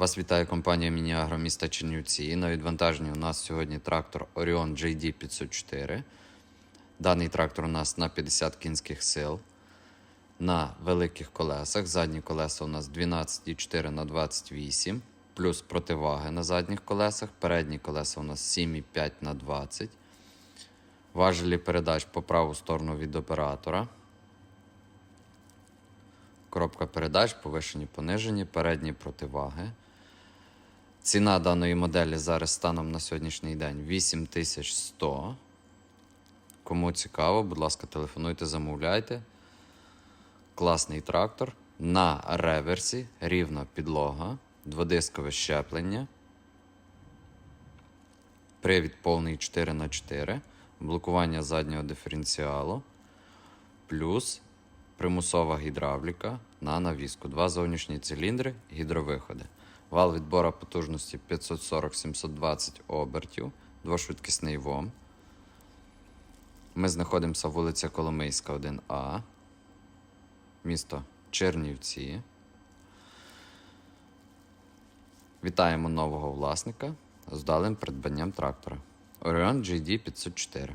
Вас вітає компанія Мініагро міста Чернівці. На відвантаженні у нас сьогодні трактор Orion JD 504. Даний трактор у нас на 50 кінських сил. На великих колесах. Задні колеса у нас 12,4 на 28, плюс противаги на задніх колесах. Передні колеса у нас 7,5 на 20. Важелі передач по праву сторону від оператора. Коробка передач, повишені, понижені, передні противаги. Ціна даної моделі зараз станом на сьогоднішній день 8100. Кому цікаво, будь ласка, телефонуйте, замовляйте. Класний трактор. На реверсі, рівна підлога, дводискове щеплення. Привід повний 4х4, блокування заднього диференціалу, плюс примусова гідравліка на навіску. Два зовнішні циліндри, гідровиходи. Вал відбора потужності 540-720 обертів, двошвидкісний ВОМ. Ми знаходимося вулиця Коломийська, 1А, місто Чернівці. Вітаємо нового власника з вдалим придбанням трактора. Orion GD 504.